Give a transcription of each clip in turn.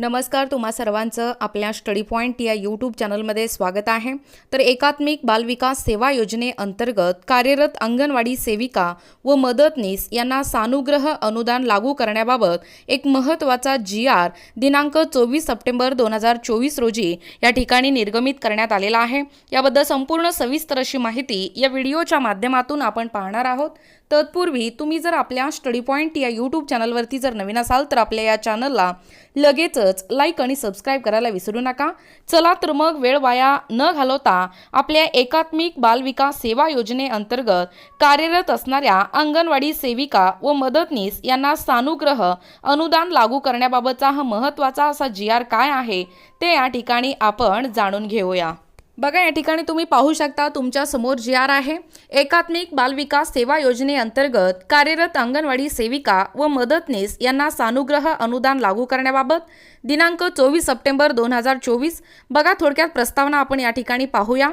नमस्कार तुम्हा सर्वांचं आपल्या स्टडी पॉईंट या यूट्यूब चॅनलमध्ये स्वागत आहे. तर एकात्मिक बालविकास सेवा योजनेअंतर्गत कार्यरत अंगणवाडी सेविका व मदतनीस यांना सानुग्रह अनुदान लागू करण्याबाबत एक महत्त्वाचा जी आर दिनांक चोवीस सप्टेंबर दोन हजार चोवीस रोजी या ठिकाणी निर्गमित करण्यात आलेला आहे. याबद्दल संपूर्ण सविस्तर अशी माहिती या व्हिडिओच्या माध्यमातून आपण पाहणार आहोत. तत्पूर्वी तुम्ही जर आपल्या स्टडी पॉईंट या यूट्यूब चॅनलवरती जर नवीन असाल तर आपल्या या चॅनलला लगेचच लाईक आणि सबस्क्राईब करायला विसरू नका. चला तर मग वेळ वाया न घालवता आपल्या एकात्मिक बालविकास सेवा योजनेअंतर्गत कार्यरत असणाऱ्या अंगणवाडी सेविका व मदतनीस यांना सानुग्रह अनुदान लागू करण्याबाबतचा हा महत्त्वाचा असा जी आर काय आहे ते या ठिकाणी आपण जाणून घेऊया. बघा या ठिकाणी तुम्ही पाहू शकता तुमच्यासमोर जी आर आहे. एकात्मिक बालविकास सेवा योजनेअंतर्गत कार्यरत अंगणवाडी सेविका व मदतनीस यांना सानुग्रह अनुदान लागू करण्याबाबत दिनांक चोवीस सप्टेंबर दोन हजार चोवीस. बघा थोडक्यात प्रस्तावना आपण या ठिकाणी पाहूया.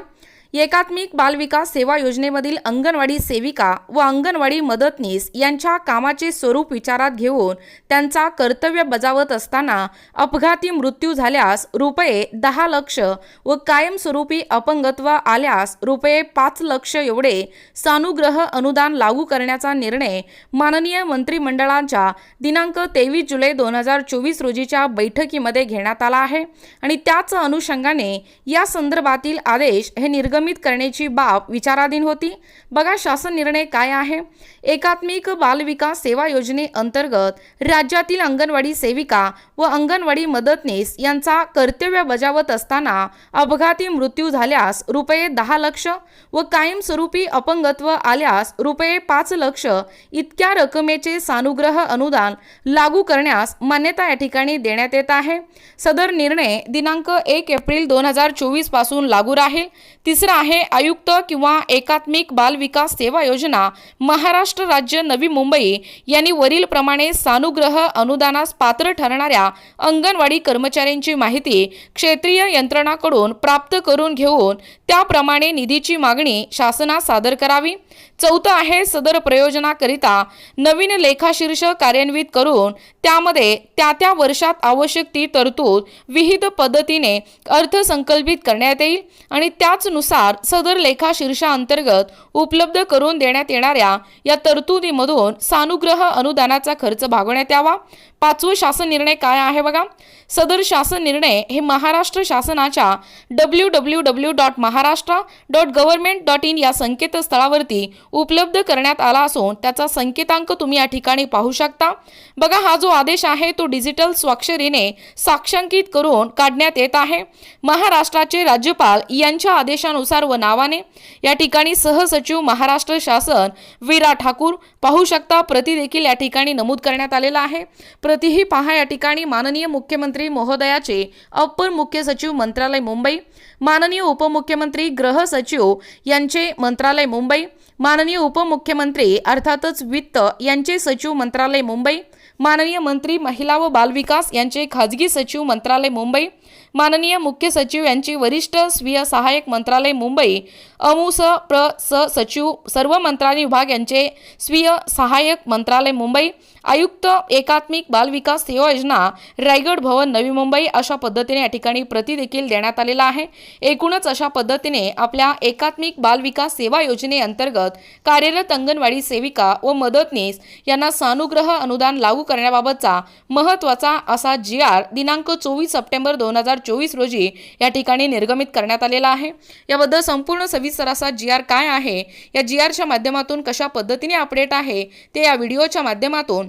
एकात्मिक बालविकास सेवा योजनेमधील अंगणवाडी सेविका व अंगणवाडी मदतनीस यांच्या कामाचे स्वरूप विचारात घेऊन त्यांचा कर्तव्य बजावत असताना अपघाती मृत्यू झाल्यास रुपये दहा लक्ष व कायमस्वरूपी अपंगत्व आल्यास रुपये पाच लक्ष एवढे सानुग्रह अनुदान लागू करण्याचा निर्णय माननीय मंत्रिमंडळाच्या दिनांक तेवीस जुलै दोन हजार चोवीस रोजीच्या बैठकीमध्ये घेण्यात आला आहे. आणि त्याच अनुषंगाने या संदर्भातील आदेश हे नियमित करण्याची बाब विचाराधीन होती. बघा शासन निर्णय काय आहे? एकात्मिक बालविकास सेवा योजनेअंतर्गत राज्यातील अंगणवाडी सेविका व अंगणवाडी मदतनीस यांचा कर्तव्य बजावत असताना अपघाती मृत्यू झाल्यास रुपये दहा लक्ष व कायमस्वरूपी अपंगत्व आल्यास रुपये पाच लक्ष इतक्या रकमेचे सानुग्रह अनुदान लागू करण्यास मान्यता या ठिकाणी देण्यात येत आहे. सदर निर्णय दिनांक एक एप्रिल दोन हजार चोवीसपासून लागू राहील. तिसरे आहे आयुक्त किंवा एकात्मिक बाल विकास सेवा योजना. महाराष्ट्र राज्य नवी मुंबई यांनी वरील प्रमाणे सानुग्रह अनुदानास पात्र ठरणाऱ्या अंगणवाडी कर्मचाऱ्यांची माहिती क्षेत्रीय यंत्रणाकडून प्राप्त करून घेऊन त्याप्रमाणे निधीची मागणी शासनास सादर करावी. चौथं आहे सदर प्रयोजनाकरिता नवीन लेखाशीर्ष कार्यान्वित करून त्यामध्ये त्या त्या वर्षात आवश्यक ती तरतूद विहित पद्धतीने अर्थसंकल्पित करण्यात येईल आणि त्याचनुसार सदर लेखाशीर्षाअंतर्गत उपलब्ध करून देण्यात येणाऱ्या या तरतुदीमधून सानुग्रह अनुदानाचा खर्च भागवण्यात यावा. पाचवं शासन निर्णय काय आहे बघा? सदर शासन निर्णय हे महाराष्ट्र शासनाच्या W W W dot Maharashtra dot government dot in या संकेतस्थळावरती उपलब्ध करण्यात आला असून त्याचा संकेतांक तुम्ही या ठिकाणी पाहू शकता. बघा हा जो आदेश आहे तो डिजिटल स्वाक्षरीने साक्षांकित करून काढण्यात येत आहे. महाराष्ट्राचे राज्यपाल यांच्या आदेशानुसार व नावाने या ठिकाणी सहसचिव महाराष्ट्र शासन वीरा ठाकूर पाहू शकता. प्रति देखील या ठिकाणी नमूद करण्यात आलेला आहे. प्रतिही पहा या ठिकाणी माननीय मुख्यमंत्री महोदयाचे अपर मुख्य सचिव मंत्रालय मुंबई माननीय उपमुख्यमंत्री ग्रह सचिव यांचे मंत्रालय मुंबई माननीय उपमुख्यमंत्री अर्थातच वित्त यांचे सचिव मंत्रालय मुंबई माननीय मंत्री महिला व बालविकास यांचे खाजगी सचिव मंत्रालय मुंबई माननीय मुख्य सचिव यांचे वरिष्ठ स्वीय सहाय्यक मंत्रालय मुंबई अमुस प्र स सचिव सर्व मंत्रालय विभाग यांचे स्वीय सहाय्यक मंत्रालय मुंबई आयुक्त एकात्मिक बालविकास सेवा योजना रायगड भवन नवी मुंबई अशा पद्धतीने या ठिकाणी प्रति देखील देण्यात आलेला आहे. एकूणच अशा पद्धतीने आपल्या एकात्मिक बालविकास सेवा योजनेअंतर्गत कार्यरत अंगणवाडी सेविका व मदतनीस यांना सानुग्रह अनुदान लागू करण्याबाबतचा महत्त्वाचा असा जी आर दिनांक चोवीस सप्टेंबर दोन हजार चोवीस रोजी या ठिकाणी निर्गमित करण्यात आलेला आहे. याबद्दल संपूर्ण सविस्तर असा जी आर काय आहे? या जी आरच्या माध्यमातून कशा पद्धतीने अपडेट आहे? ते या व्हिडिओच्या माध्यमातून